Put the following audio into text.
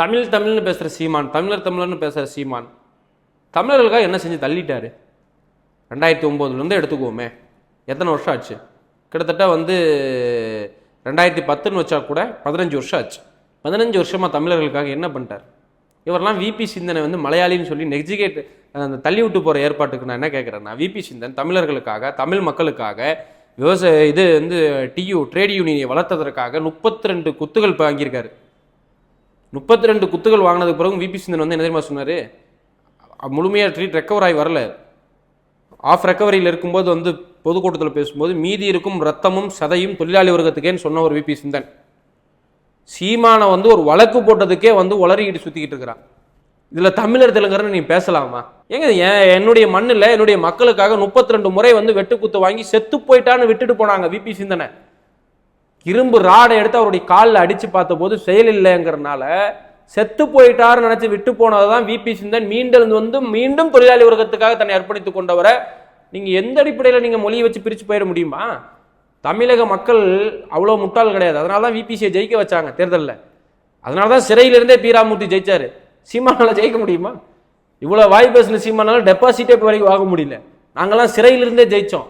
தமிழ் தமிழ்னு பேசுகிற சீமான் தமிழர் தமிழர்னு பேசுகிற சீமான். தமிழர்களுக்காக என்ன செஞ்சு தள்ளிட்டார்? ரெண்டாயிரத்தி ஒம்போதுலேருந்து எடுத்துக்குவோமே. எத்தனை வருஷம் ஆச்சு? கிட்டத்தட்ட வந்து ரெண்டாயிரத்தி பத்துன்னு வச்சா கூட பதினஞ்சு வருஷம் ஆச்சு. பதினஞ்சு வருஷமாக தமிழர்களுக்காக என்ன பண்ணிட்டார்? இவரெல்லாம் விபி சிந்தனை வந்து மலையாளின்னு சொல்லி நெக்ஜிகேட் அந்த தள்ளி விட்டு போகிற ஏற்பாட்டுக்கு நான் என்ன கேட்குறேன்னா விபி சிந்தன் தமிழர்களுக்காக தமிழ் மக்களுக்காக விவசாய இது வந்து டியூ ட்ரேட் யூனியனை வளர்த்ததற்காக முப்பத்தி ரெண்டு குத்துகள் வாங்கியிருக்காரு. முப்பத்தி ரெண்டு குத்துகள் வாங்கினதுக்கு பிறகு விபி சிந்தன் வந்து என்ன தெரியுமா சொன்னார்? முழுமையாக ட்ரீட் ரெக்கவர் ஆகி வரல. ஆஃப் ரெக்கவரியில் இருக்கும்போது வந்து பொதுக்கூட்டத்தில் பேசும்போது மீதி இருக்கும் ரத்தமும் சதையும் தொழிலாளி வர்க்கத்துக்கேன்னு சொன்ன ஒரு விபி சிந்தன். சீமானை வந்து ஒரு வழக்கு போட்டதுக்கே வந்து உளறிக்கிட்டு சுற்றிக்கிட்டு இருக்கிறான். இதில் தமிழர் தெலுங்கர்னு நீ பேசலாமா? ஏங்க என்னுடைய மண்ணில் என்னுடைய மக்களுக்காக முப்பத்தி ரெண்டு முறை வந்து வெட்டுக்குத்து வாங்கி செத்து போயிட்டான்னு விட்டுட்டு போனாங்க விபி சிந்தனை. இரும்பு ராடை எடுத்து அவருடைய காலில் அடித்து பார்த்தபோது செயல் இல்லைங்கிறனால செத்து போயிட்டாருன்னு நினச்சி விட்டு போனதுதான் விபி சிந்தன். மீண்டும் வந்து மீண்டும் தொழிலாளி வர்க்கத்துக்காக தன்னை அர்ப்பணித்துக் கொண்டவரை நீங்கள் எந்த அடிப்படையில் நீங்கள் மொழியை வச்சு பிரித்து போயிட முடியுமா? தமிழக மக்கள் அவ்வளோ முட்டாள் கிடையாது. அதனால தான் விபிசியை ஜெயிக்க வச்சாங்க தேர்தலில். அதனால தான் சிறையிலிருந்தே பீராமூர்த்தி ஜெயிச்சார். சீமானால் ஜெயிக்க முடியுமா? இவ்வளோ வாய் பேசின சீமானால் டெபாசிட்டே இப்போ வரைக்கும் வாங்க முடியல. நாங்கெல்லாம் சிறையிலிருந்தே ஜெயித்தோம்